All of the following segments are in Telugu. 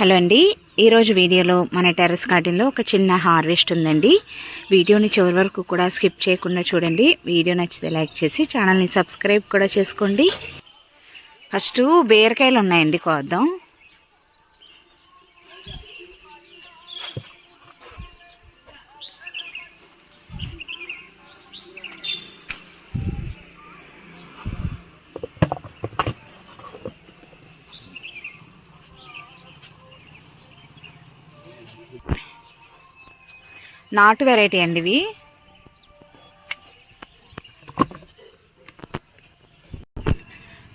హలో అండి. ఈరోజు వీడియోలో మన టెర్రస్ గార్డెన్లో ఒక చిన్న హార్వెస్ట్ ఉందండి. వీడియోని చివరి వరకు కూడా స్కిప్ చేయకుండా చూడండి. వీడియో నచ్చితే లైక్ చేసి ఛానల్ని సబ్స్క్రైబ్ కూడా చేసుకోండి. ఫస్ట్ బీరకాయలు ఉన్నాయండి కోద్దాం. నాటు వెరైటీ అండి ఇవి.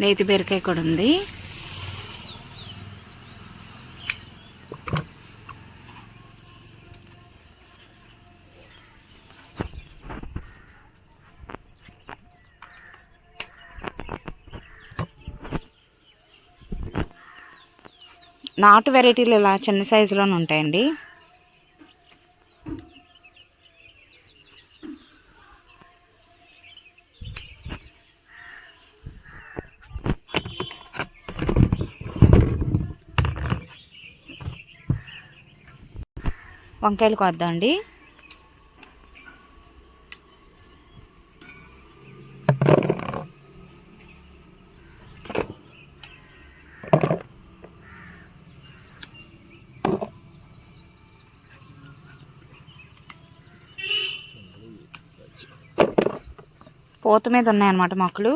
నేతి బీరకాయ కూడా ఉంది. నాటు వెరైటీలు ఇలా చిన్న సైజులోనే ఉంటాయండి. వంకాయలు కొద్దామండి పోత మీద ఉన్నాయన్నమాట మొక్కలు.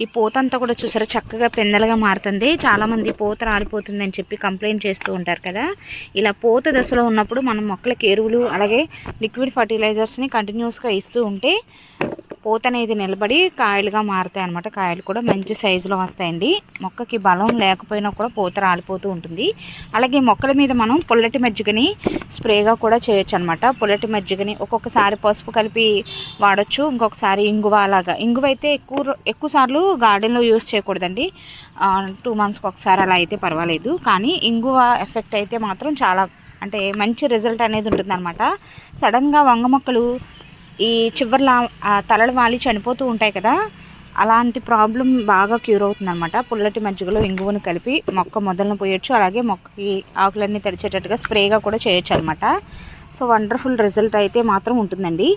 ఈ పూత అంతా కూడా చూసారా? చక్కగా పెందలుగా మారుతుంది. చాలామంది పూత రాలిపోతుంది అని చెప్పి కంప్లైంట్ చేస్తూ ఉంటారు కదా? ఇలా పూత దశలో ఉన్నప్పుడు మనం మొక్కలకి ఎరువులు అలాగే లిక్విడ్ ఫర్టిలైజర్స్ని కంటిన్యూస్గా ఇస్తూ ఉంటే పూత అనేది నిలబడి కాయలుగా మారుతాయి అనమాట కాయలు కూడా మంచి సైజులో వస్తాయండి. మొక్కకి బలం లేకపోయినా కూడా పూత రాలిపోతూ ఉంటుంది. అలాగే మొక్కల మీద మనం పుల్లటి మజ్జిగని స్ప్రేగా కూడా చేయొచ్చు అనమాట పుల్లటి మజ్జిగని ఒక్కొక్కసారి పసుపు కలిపి వాడచ్చు ఇంకొకసారి ఇంగువ అలాగా. ఇంగువ అయితే ఎక్కువ ఎక్కువ సార్లు గార్డెన్లో యూస్ చేయకూడదండి. టూ మంత్స్కి ఒకసారి అలా అయితే పర్వాలేదు. కానీ ఇంగువ ఎఫెక్ట్ అయితే మాత్రం చాలా అంటే మంచి రిజల్ట్ అనేది ఉంటుందన్నమాట. సడన్గా వంగ మొక్కలు ఈ చివర్ల తలలు వాలి చనిపోతూ ఉంటాయి కదా అలాంటి ప్రాబ్లం బాగా క్యూర్ అవుతుంది అనమాట పుల్లటి మజ్జిగలో ఇంగువను కలిపి మొక్క మొదలను పోయొచ్చు. అలాగే మొక్కకి ఆకులన్నీ తెరిచేటట్టుగా స్ప్రేగా కూడా చేయొచ్చు అనమాట సో వండర్ఫుల్ రిజల్ట్ అయితే మాత్రం ఉంటుందండి.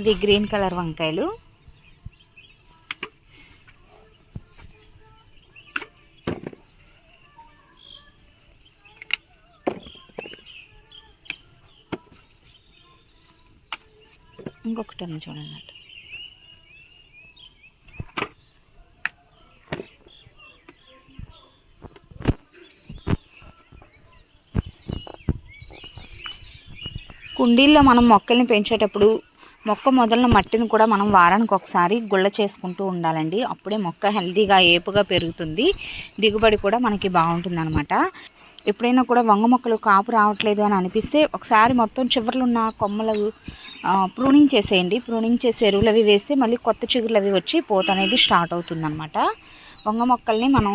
ఇది గ్రీన్ కలర్ వంకాయలు. ఇంకొకటి అని చూడండి కుండీల్లో మనం మొక్కల్ని పెంచేటప్పుడు మొక్క మొదలన మట్టిని కూడా మనం వారానికి ఒకసారి గుళ్ళ చేసుకుంటూ ఉండాలండి. అప్పుడే మొక్క హెల్తీగా ఏపుగా పెరుగుతుంది. దిగుబడి కూడా మనకి బాగుంటుంది అనమాట ఎప్పుడైనా కూడా వంగ మొక్కలు కాపు రావట్లేదు అని అనిపిస్తే ఒకసారి మొత్తం చివర్లు ఉన్న కొమ్మలు ప్రూనింగ్ చేసేయండి. ప్రూనింగ్ చేసి ఎరువులు అవి వేస్తే మళ్ళీ కొత్త చిగురులు అవి వచ్చి పోత అనేది స్టార్ట్ అవుతుందన్నమాట. వంగ మొక్కల్ని మనం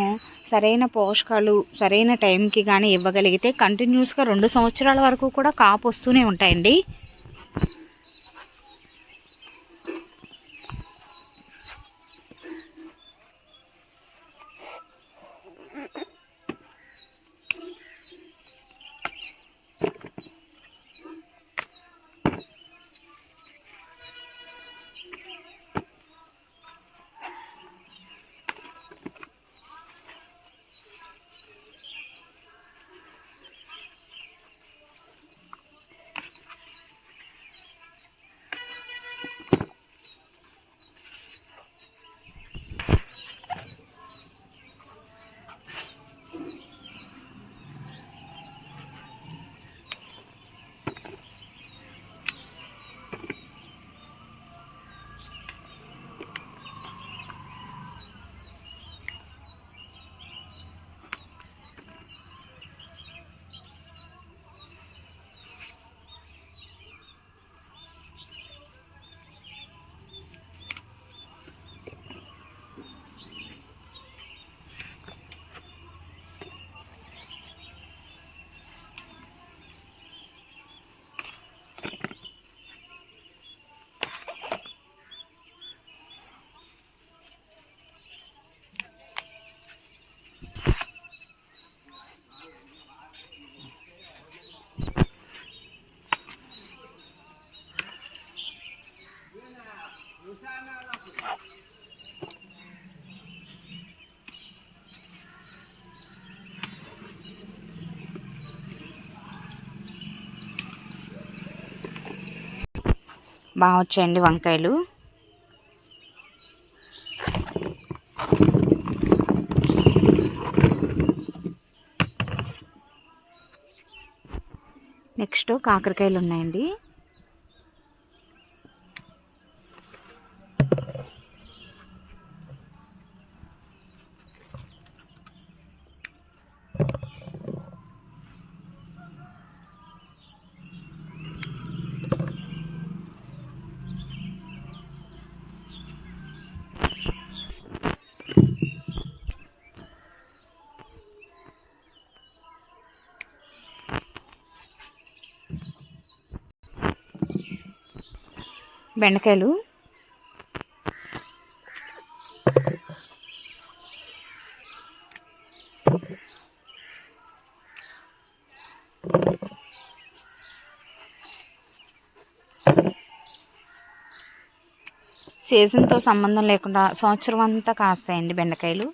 సరైన పోషకాలు సరైన టైంకి కానీ ఇవ్వగలిగితే కంటిన్యూస్గా రెండు సంవత్సరాల వరకు కూడా కాపు వస్తూనే ఉంటాయండి. బాగా వచ్చాయండి వంకాయలు. నెక్స్ట్ కాకరకాయలు ఉన్నాయండి. బెండకాయలు. సీజన్తో సంబంధం లేకుండా సంవత్సరం అంతా కాస్తాయండి బెండకాయలు.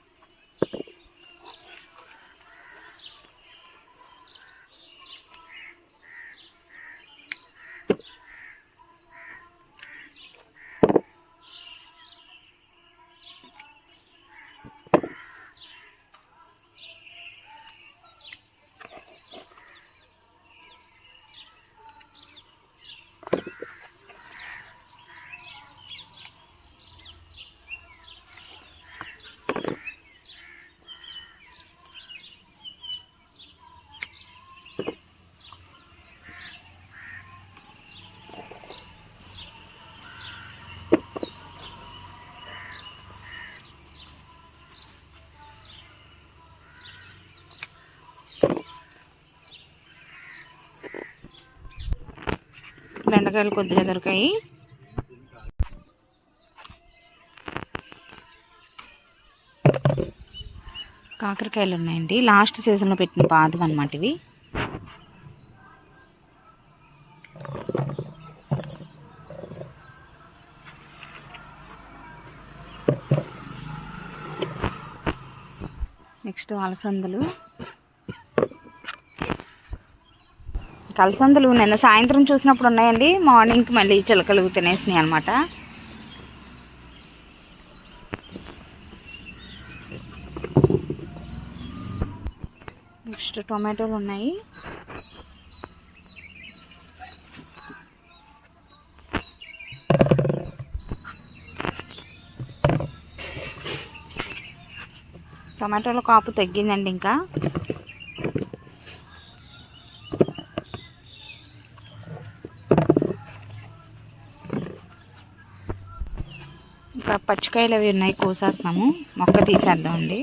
బెండకాయలు కొద్దిగా దొరికాయి. కాకరకాయలు ఉన్నాయండి. లాస్ట్ సీజన్లో పెట్టిన పాదం అనమాట ఇవి. నెక్స్ట్ అలసందలు. కలసందులు నిన్న సాయంత్రం చూసినప్పుడు ఉన్నాయండి. మార్నింగ్కి మళ్ళీ చిలకలు తినేసినాయి అనమాట నెక్స్ట్ టొమాటోలు ఉన్నాయి. టొమాటోల కాపు తగ్గిందండి ఇంకా ఇంకా పచ్చికాయలు అవి ఉన్నాయి కోసేస్తాము మొక్క తీసేద్దామండి.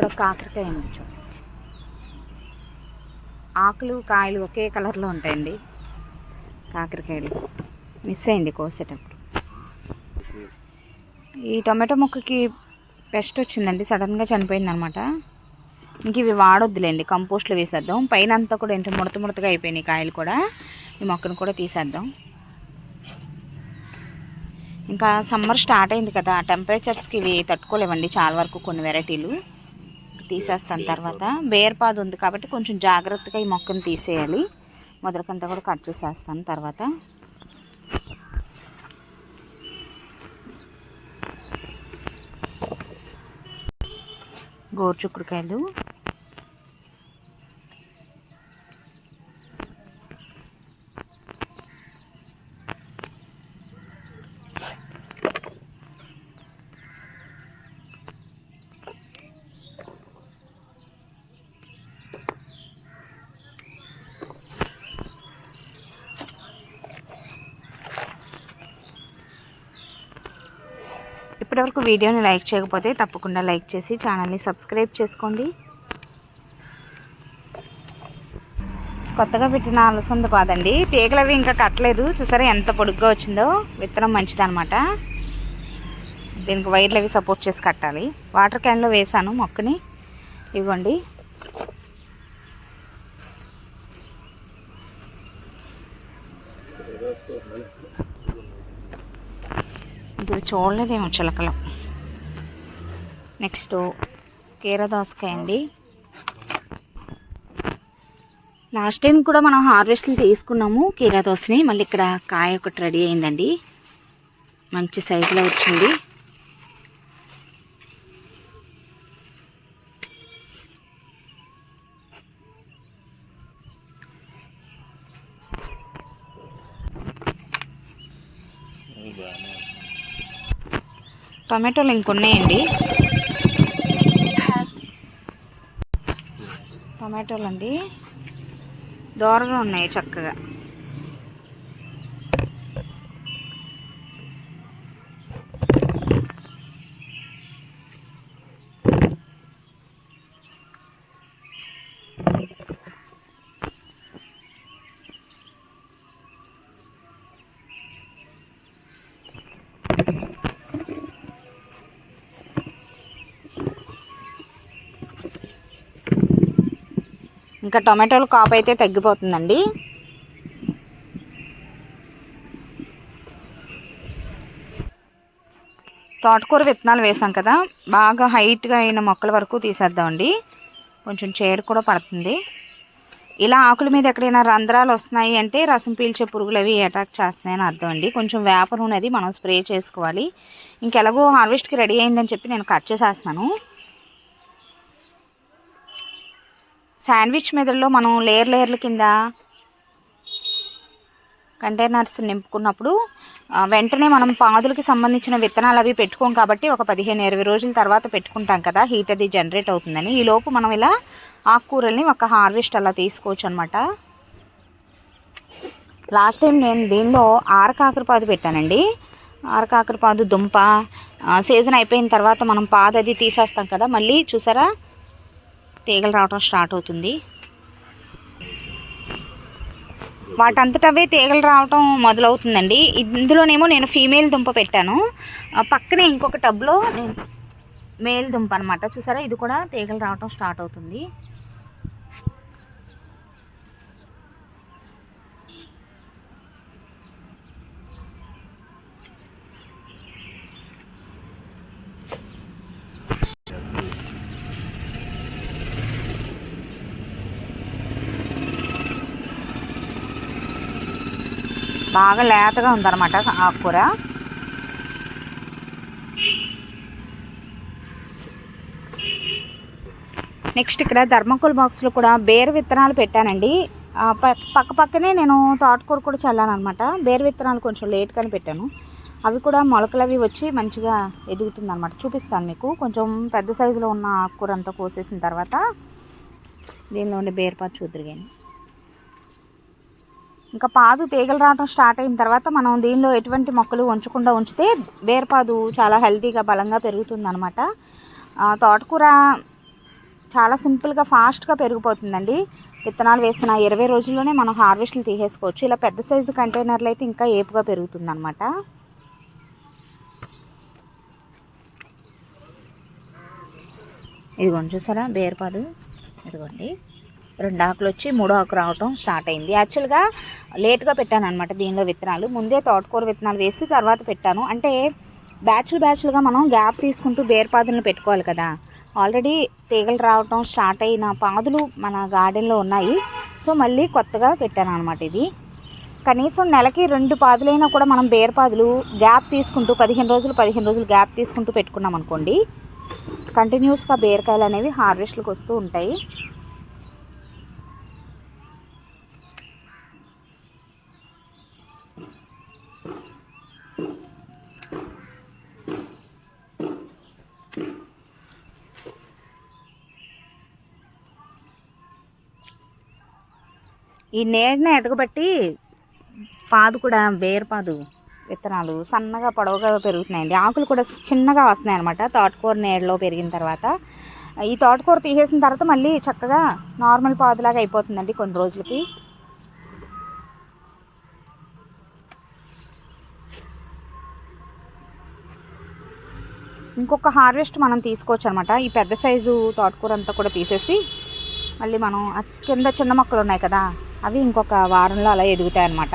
అక్కడ ఒక కాకరకాయ ఉంది చూడండి ఆకులు కాయలు ఒకే కలర్లో ఉంటాయండి. కాకరకాయలు మిస్ అయింది కోసేటప్పుడు. ఈ టొమాటో మొక్కకి పెస్ట్ వచ్చిందండి. సడన్గా చనిపోయిందనమాట. ఇంక ఇవి వాడొద్దులేండి. కంపోస్ట్లో వేసేద్దాం. పైన అంతా కూడా ఏంటంటే ముడత ముడతగా అయిపోయినాయి కాయలు కూడా. ఈ మొక్కను కూడా తీసేద్దాం. ఇంకా సమ్మర్ స్టార్ట్ అయింది కదా. టెంపరేచర్స్కి ఇవి తట్టుకోలేవండి చాలా వరకు కొన్ని వెరైటీలు. తీసేస్తాను తర్వాత. బేర్పాదు ఉంది కాబట్టి కొంచెం జాగ్రత్తగా ఈ మొక్కను తీసేయాలి. మొదలకంతా కూడా కట్ చేసేస్తాను తర్వాత. గోరుచుక్కుడుకాయలు ఇప్పటివరకు వీడియోని లైక్ చేయకపోతే తప్పకుండా లైక్ చేసి ఛానల్ని సబ్స్క్రైబ్ చేసుకోండి. కొత్తగా పెట్టిన అలసంద కాదండి. తీగలు అవి ఇంకా కట్టలేదు. చూసారా ఎంత పొడుగ్గా వచ్చిందో? విత్తనం మంచిదనమాట దీనికి వైర్లు అవి సపోర్ట్ చేసి కట్టాలి. వాటర్ క్యాన్లో వేసాను మొక్కని. ఇవ్వండి ఇప్పుడు చూడలేదేమో చిలకలు. నెక్స్ట్ కీర దోసకాయ అండి. లాస్ట్ టైం కూడా మనం హార్వెస్ట్లు తీసుకున్నాము కీరా దోసని మళ్ళీ ఇక్కడ కాయ ఒకటి రెడీ అయిందండి. మంచి సైజులో వచ్చింది. టొమాటోలు ఇంకొన్నాయండి టొమాటోలు అండి దోరగా ఉన్నాయి చక్కగా. ఇంకా టొమాటోలు కాపు అయితే తగ్గిపోతుందండి. తోటకూర విత్తనాలు వేసాం కదా బాగా హైట్గా అయిన మొక్కల వరకు తీసేద్దామండి. కొంచెం చేడు కూడా పడుతుంది. ఇలా ఆకుల మీద ఎక్కడైనా రంధ్రాలు వస్తున్నాయి అంటే రసం పీల్చే పురుగులు అవి అటాక్ చేస్తున్నాయని అర్థం అండి కొంచెం వేప నూనె అది మనం స్ప్రే చేసుకోవాలి. ఇంకెలాగో హార్వెస్ట్కి రెడీ అయిందని చెప్పి నేను కట్ చేసేస్తున్నాను. శాండ్విచ్ మెదడులో మనం లేయర్ లేయర్ల కింద కంటైనర్స్ నింపుకున్నప్పుడు వెంటనే మనం పాదులకి సంబంధించిన విత్తనాలు అవి పెట్టుకోం కాబట్టి ఒక పదిహేను ఇరవై రోజుల తర్వాత పెట్టుకుంటాం కదా హీట్ అది జనరేట్ అవుతుందని. ఈ లోపు మనం ఇలా ఆకుకూరల్ని ఒక హార్వెస్ట్ అలా తీసుకోవచ్చు అనమాట లాస్ట్ టైం నేను దీనిలో ఆరకాకరపాదు పెట్టానండి. ఆరకాకరపాదు దుంప సీజన్ అయిపోయిన తర్వాత మనం పాదు అది తీసేస్తాం కదా మళ్ళీ చూసారా? తీగలు రావటం స్టార్ట్ అవుతుంది. వాటంతటవే తీగలు రావటం మొదలవుతుందండి. ఇందులోనేమో నేను ఫీమేల్ దుంప పెట్టాను. పక్కనే ఇంకొక టబ్లో నేను మేల్ దుంప అనమాట చూసారా? ఇది కూడా తీగలు రావటం స్టార్ట్ అవుతుంది. బాగా లేతగా ఉందన్నమాట ఆకుకూర నెక్స్ట్ ఇక్కడ ధర్మకోల్ బాక్స్లో కూడా బేర్ విత్తనాలు పెట్టానండి. ప- పక్క పక్కనే నేను తోటకూర కూడా చల్లాను అనమాట బేర్ విత్తనాలు కొంచెం లేట్గానే పెట్టాను. అవి కూడా మొలకలు అవి వచ్చి మంచిగా ఎదుగుతుంది అనమాట చూపిస్తాను మీకు. కొంచెం పెద్ద సైజులో ఉన్న ఆకుకూర అంతా కోసేసిన తర్వాత దీనిలో ఉండే బేర్పాటు చూద్దరు కానీ ఇంకా పాదు తీగలు రావడం స్టార్ట్ అయిన తర్వాత మనం దీనిలో ఎటువంటి మొక్కలు ఉంచకుండా ఉంచితే బేరపాదు చాలా హెల్తీగా బలంగా పెరుగుతుందనమాట తోటకూర చాలా సింపుల్గా ఫాస్ట్గా పెరిగిపోతుందండి. విత్తనాలు వేసిన ఇరవై రోజుల్లోనే మనం హార్వెస్ట్లు తీసేసుకోవచ్చు. ఇలా పెద్ద సైజు కంటైనర్లు అయితే ఇంకా ఏపుగా పెరుగుతుందనమాట ఇదిగోండి చూసారా బేర్పాదు ఇదిగోండి. రెండు ఆకులు వచ్చి మూడో ఆకు రావటం స్టార్ట్ అయింది. యాక్చువల్గా లేట్గా పెట్టాను అనమాట దీనిలో విత్తనాలు. ముందే తోటకూర విత్తనాలు వేసి తర్వాత పెట్టాను. అంటే బ్యాచ్లు బ్యాచ్లుగా మనం గ్యాప్ తీసుకుంటూ బేర్పాదులను పెట్టుకోవాలి కదా. ఆల్రెడీ తీగలు రావటం స్టార్ట్ అయిన పాదులు మన గార్డెన్లో ఉన్నాయి. సో మళ్ళీ కొత్తగా పెట్టాను అనమాట ఇది. కనీసం నెలకి రెండు పాదులైనా కూడా మనం బేర్పాదులు గ్యాప్ తీసుకుంటూ పదిహేను రోజులు పదిహేను రోజులు గ్యాప్ తీసుకుంటూ పెట్టుకున్నాం అనుకోండి కంటిన్యూస్గా బీరకాయలు అనేవి హార్వెస్ట్లకు వస్తూ ఉంటాయి. ఈ నీడని ఎదగబట్టి పాదు కూడా వేరుపాదు విత్తనాలు సన్నగా పొడవుగా పెరుగుతున్నాయండి. ఆకులు కూడా చిన్నగా వస్తున్నాయి అనమాట తోటకూర నీడలో పెరిగిన తర్వాత. ఈ తోటకూర తీసేసిన తర్వాత మళ్ళీ చక్కగా నార్మల్ పాదులాగా అయిపోతుందండి కొన్ని రోజులకి. ఇంకొక హార్వెస్ట్ మనం తీసుకోవచ్చు అనమాట ఈ పెద్ద సైజు తోటకూర అంతా కూడా తీసేసి మళ్ళీ మనం కింద చిన్న మొక్కలు ఉన్నాయి కదా అవి ఇంకొక వారంలో అలా ఎదుగుతాయి అన్నమాట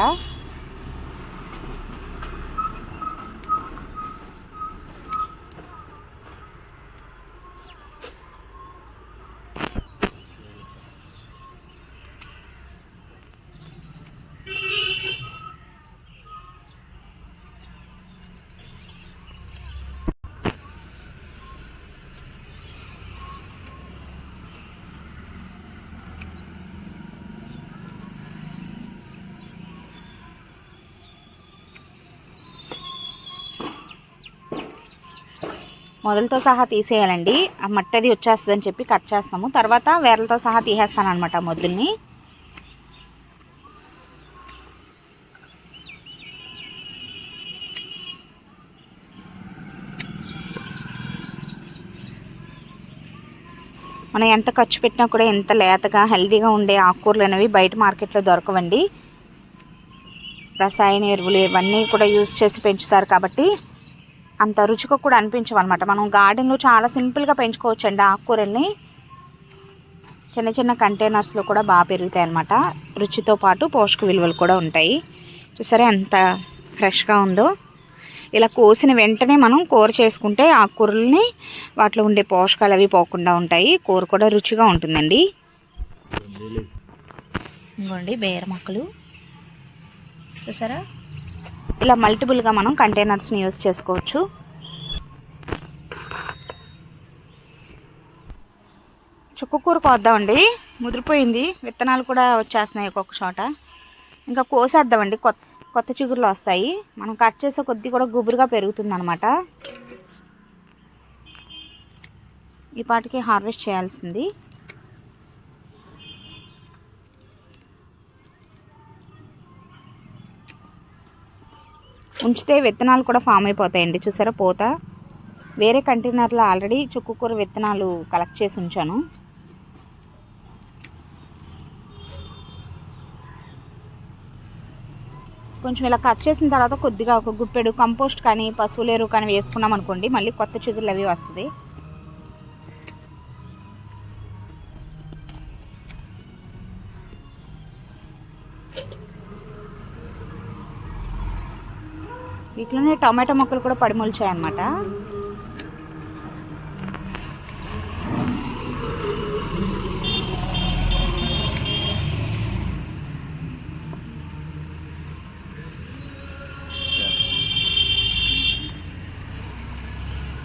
మొదలతో సహా తీసేయాలండి. ఆ మట్టి అది వచ్చేస్తుందని చెప్పి కట్ చేస్తాము తర్వాత వేర్లతో సహా తీసేస్తాను అనమాట మొద్దుల్ని. మనం ఎంత ఖర్చు పెట్టినా కూడా ఎంత లేతగా హెల్తీగా ఉండే ఆకుకూరలు అనేవి బయట మార్కెట్లో దొరకవండి. రసాయన ఎరువులు ఇవన్నీ కూడా యూస్ చేసి పెంచుతారు కాబట్టి అంత రుచిగా కూడా అనిపించవు అనమాట మనం గార్డెన్లో చాలా సింపుల్గా పెంచుకోవచ్చు అండి ఆకుకూరల్ని. చిన్న చిన్న కంటైనర్స్లో కూడా బాగా పెరుగుతాయి అనమాట రుచితో పాటు పోషక విలువలు కూడా ఉంటాయి. చూసారా ఎంత ఫ్రెష్గా ఉందో. ఇలా కోసిన వెంటనే మనం కూర చేసుకుంటే ఆకుకూరల్ని వాటిలో ఉండే పోషకాలు అవి పోకుండా ఉంటాయి. కూర కూడా రుచిగా ఉంటుందండి. ఇంకోండి బేర మొక్కలు. చూసారా? ఇలా మల్టిపుల్గా మనం కంటైనర్స్ని యూస్ చేసుకోవచ్చు. చుక్కకూర కోద్దామండి. ముదిరిపోయింది. విత్తనాలు కూడా వచ్చేస్తున్నాయి ఒక్కొక్క చోట. ఇంకా కోసేద్దామండి. కొత్త కొత్త చిగురులు వస్తాయి. మనం కట్ చేసే కొద్దీ కూడా గుబురుగా పెరుగుతుంది అనమాట ఈ పాటికి హార్వెస్ట్ చేయాల్సింది. ఉంచితే విత్తనాలు కూడా ఫామ్ అయిపోతాయండి. చూసారా పోత? వేరే కంటైనర్లో ఆల్రెడీ చుక్కుకూర విత్తనాలు కలెక్ట్ చేసి ఉంచాను. కొంచెం ఇలా కట్ చేసిన తర్వాత కొద్దిగా ఒక గుప్పెడు కంపోస్ట్ కానీ పశువులేరు కానీ వేసుకున్నాం అనుకోండి మళ్ళీ కొత్త చిగురులు అవి వస్తుంది. వీటిలోనే టమాటో మొక్కలు కూడా పడిమొలిచాయి అన్నమాట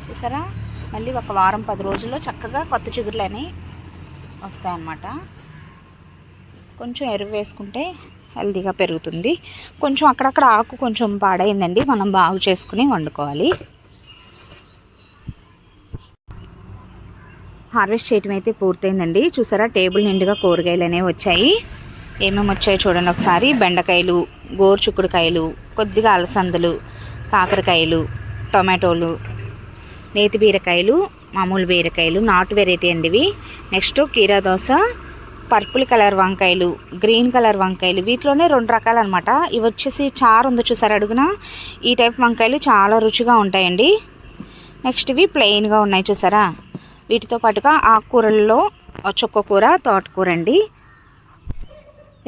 చూసారా? మళ్ళీ ఒక వారం పది రోజుల్లో చక్కగా కొత్త చిగురులు అనేవి వస్తాయన్నమాట. కొంచెం ఎరువు వేసుకుంటే హెల్తీగా పెరుగుతుంది. కొంచెం అక్కడక్కడ ఆకు కొంచెం పాడైందండి. మనం బాగు చేసుకుని వండుకోవాలి. హార్వెస్ట్ చేయటం అయితే పూర్తయిందండి. చూసారా? టేబుల్ నిండుగా కూరగాయలు అనేవి వచ్చాయి. ఏమేమి వచ్చాయో చూడండి ఒకసారి. బెండకాయలు గోరుచుక్కుడుకాయలు కొద్దిగా అలసందలు కాకరకాయలు టొమాటోలు నేతి బీరకాయలు మామూలు బీరకాయలు నాటు వెరైటీ అండి ఇవి. నెక్స్ట్ కీరా దోశ పర్పుల్ కలర్ వంకాయలు గ్రీన్ కలర్ వంకాయలు వీటిలోనే రెండు రకాలు అనమాట ఇవి వచ్చేసి చారు ఉంది చూసారు అడుగున? ఈ టైప్ వంకాయలు చాలా రుచిగా ఉంటాయండి. నెక్స్ట్ ఇవి ప్లెయిన్గా ఉన్నాయి చూసారా? వీటితో పాటుగా ఆకుకూరల్లో చుక్క కూర తోటకూర అండి.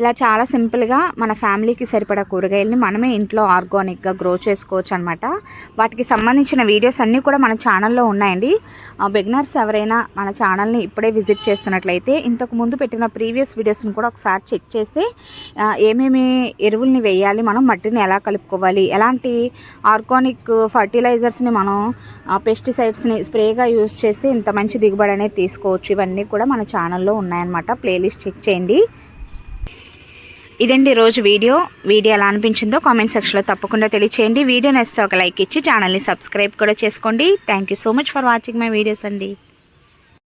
ఇలా చాలా సింపుల్గా మన ఫ్యామిలీకి సరిపడా కూరగాయలని మనమే ఇంట్లో ఆర్గానిక్గా గ్రో చేసుకోవచ్చు అనమాట వాటికి సంబంధించిన వీడియోస్ అన్నీ కూడా మన ఛానల్లో ఉన్నాయండి. బిగినర్స్ ఎవరైనా మన ఛానల్ని ఇప్పుడే విజిట్ చేస్తున్నట్లయితే ఇంతకు ముందు పెట్టిన ప్రీవియస్ వీడియోస్ని కూడా ఒకసారి చెక్ చేస్తే ఏమేమి ఎరువుల్ని వేయాలి మనం మట్టిని ఎలా కలుపుకోవాలి ఎలాంటి ఆర్గానిక్ ఫర్టిలైజర్స్ని మనం పెస్టిసైడ్స్ని స్ప్రేగా యూస్ చేస్తే ఇంత మంచి దిగుబడి అనేది తీసుకోవచ్చు. ఇవన్నీ కూడా మన ఛానల్లో ఉన్నాయన్నమాట. ప్లేలిస్ట్ చెక్ చేయండి. ఇదండి రోజు వీడియో. వీడియో ఎలా అనిపించిందో కామెంట్ సెక్షన్లో తప్పకుండా తెలియచేయండి. వీడియో నచ్చితే ఒక లైక్ ఇచ్చి ఛానల్ని సబ్స్క్రైబ్ కూడా చేసుకోండి. Thank you so much for watching my videos అండి.